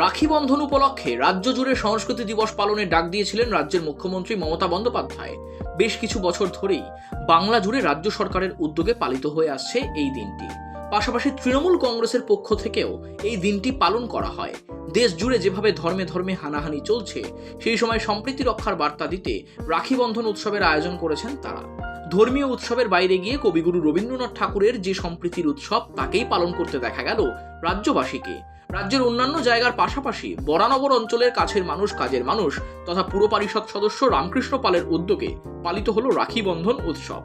রাখি বন্ধন উপলক্ষে রাজ্য জুড়ে সংস্কৃতি দিবস পালনের ডাক দিয়েছিলেন রাজ্যের মুখ্যমন্ত্রী মমতা বন্দ্যোপাধ্যায়। বেশ কিছু বছর ধরেই বাংলা জুড়ে রাজ্য সরকারের উদ্যোগে পালিত হয়ে আসছে এই দিনটি। পাশাপাশি তৃণমূল কংগ্রেসের পক্ষ থেকেও এই দিনটি পালন করা হয়। দেশ জুড়ে যেভাবে ধর্মে ধর্মে হানাহানি চলছে, সেই সময় সম্প্রীতি রক্ষার বার্তা দিতে রাখি বন্ধন উৎসবের আয়োজন করেছেন তারা। ধর্মীয় উৎসবের বাইরে গিয়ে কবিগুরু রবীন্দ্রনাথ ঠাকুরের যে সম্প্রীতির উৎসব, তাকেই পালন করতে দেখা গেল রাজ্যবাসীকে। রাজ্যের অন্যান্য জায়গার পাশাপাশি বরানগর অঞ্চলের কাছের মানুষ কাজের মানুষ তথা পুর পরিষদ সদস্য রামকৃষ্ণ পালের উদ্যোগে পালিত হলো রাখি বন্ধন উৎসব।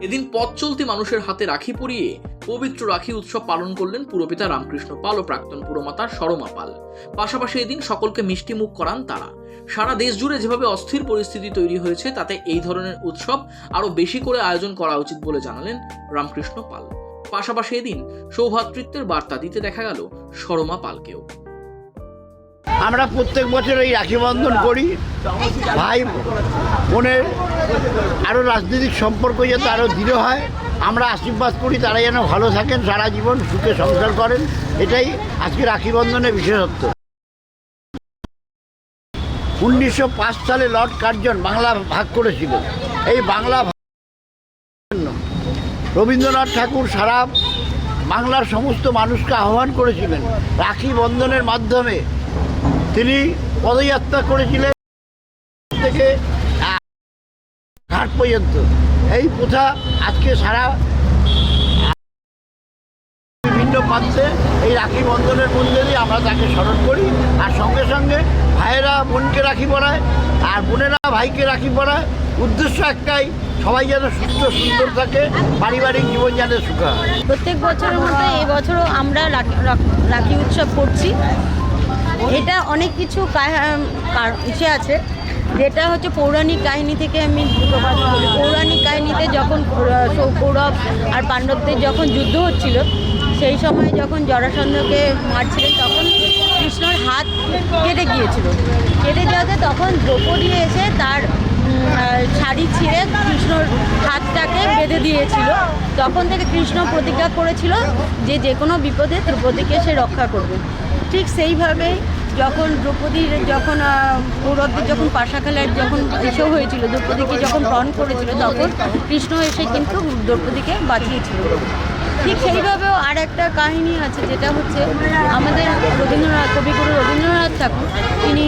এদিন পথ চলতি মানুষের হাতে রাখি পরিয়ে পবিত্র রাখি উৎসব পালন করলেন পুরপিতা রামকৃষ্ণ পাল ও প্রাক্তন পুরমাতা সরমা পাল। পাশাপাশি এদিন সকলকে মিষ্টি মুখ করান তারা। সারা দেশ জুড়ে যেভাবে অস্থির পরিস্থিতি তৈরি হয়েছে, তাতে এই ধরনের উৎসব আরও বেশি করে আয়োজন করা উচিত বলে জানালেন রামকৃষ্ণ পাল। পাশাপাশি এদিন সৌভাতৃত্বের বার্তা দিতে দেখা গেল সরমা পালকেও। আমরা প্রত্যেক বছর এই রাখি বন্ধন করি। ভাই বোনের আরও রাজনৈতিক সম্পর্ক যাতে আরও দৃঢ় হয়। আমরা আশীর্বাদ করি তারা যেন ভালো থাকেন, সারা জীবন সুখে সংসার করেন। এটাই আজকে রাখি বন্ধনের বিশেষত্ব। উনিশশো পাঁচ সালে লর্ড কার্জন বাংলা ভাগ করেছিল। এই বাংলা রবীন্দ্রনাথ ঠাকুর সারা বাংলার সমস্ত মানুষকে আহ্বান করেছিলেন। রাখি বন্ধনের মাধ্যমে তিনি পদযাত্রা করেছিলেন থেকে ঘাট পর্যন্ত। এই প্রথা আজকে সারা বিভিন্ন এই রাখি বন্ধনের মধ্যে দিয়ে আমরা তাকে স্মরণ করি। আর সঙ্গে সঙ্গে ভাইয়েরা বোনকে রাখি পরায়, আর বোনেরা ভাইকে রাখি পড়ায় উদ্দেশ্য একটাই, সবাই যেন সুস্থ সুন্দর থাকে, পারিবারিক জীবন যেন সুখ। প্রত্যেক বছরের মতো এই বছরও আমরা রাখি- উৎসব করছি। এটা অনেক কিছু ইসে আছে। যেটা হচ্ছে পৌরাণিক কাহিনী থেকে আমি পৌরাণিক কাহিনীতে যখন কৌরব আর পাণ্ডবদের যখন যুদ্ধ হচ্ছিল সেই সময় যখন জরাসন্ধকে মারছিলেন তখন কৃষ্ণর হাত কেটে গিয়েছিল। কেটে যাওয়াতে তখন দ্রৌপদী এসে তার শাড়ি ছিঁড়ে কৃষ্ণর হাতটাকে বেঁধে দিয়েছিল। তখন থেকে কৃষ্ণ প্রতিজ্ঞা করেছিল যে যে কোনো বিপদে দ্রৌপদীকে সে রক্ষা করবে। ঠিক সেইভাবেই যখন দ্রৌপদীর যখন আহ, কৌরবদের যখন পাশা যখন এসেও হয়েছিল দ্রৌপদীকে যখন প্রণ করেছিল তখন কৃষ্ণ এসে কিন্তু দ্রৌপদীকে বাঁচিয়েছিল। ঠিক সেইভাবেও আর একটা কাহিনী আছে, যেটা হচ্ছে আমাদের রবীন্দ্রনাথ, কবিগুরু রবীন্দ্রনাথ ঠাকুর, তিনি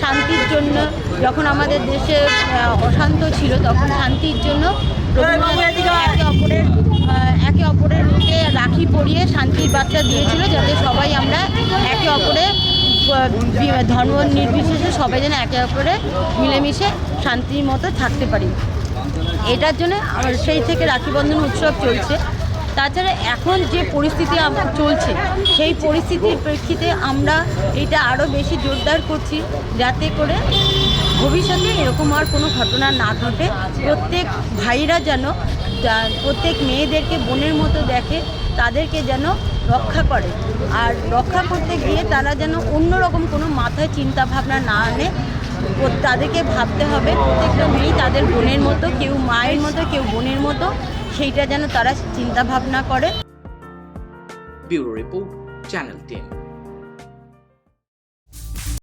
শান্তির জন্য যখন আমাদের দেশে অশান্ত ছিল, তখন শান্তির জন্য একে অপরের একে অপরের মুখে রাখি পরিয়ে শান্তির বার্তা দিয়েছিল, যাতে সবাই আমরা একে বি- ধর্ম নির্বিশেষে সবাই যেন একে অপরে মিলেমিশে শান্তির মতো থাকতে পারি। এটার জন্য সেই থেকে রাখি বন্ধন উৎসব চলছে। তাছাড়া এখন যে পরিস্থিতি চলছে, সেই পরিস্থিতির প্রেক্ষিতে আমরা এটা আরও বেশি জোরদার করছি যাতে করে ভবিষ্যতে এরকম আর কোনো ঘটনা না ঘটে। প্রত্যেক ভাইরা যেন প্রত্যেক মেয়েদেরকে বোনের মতো দেখে, তাদেরকে যেন রক্ষা করে। আর রক্ষা করতে গিয়ে তারা যেন অন্যরকম কোনো মাথায় চিন্তা ভাবনা না আনে তাদেরকে ভাবতে হবে, প্রত্যেকটা মেয়েই তাদের বোনের মতো, কেউ মায়ের মতো, কেউ বোনের মতো। সেইটা যেন তারা চিন্তা ভাবনা করে। Bureau report channel ten.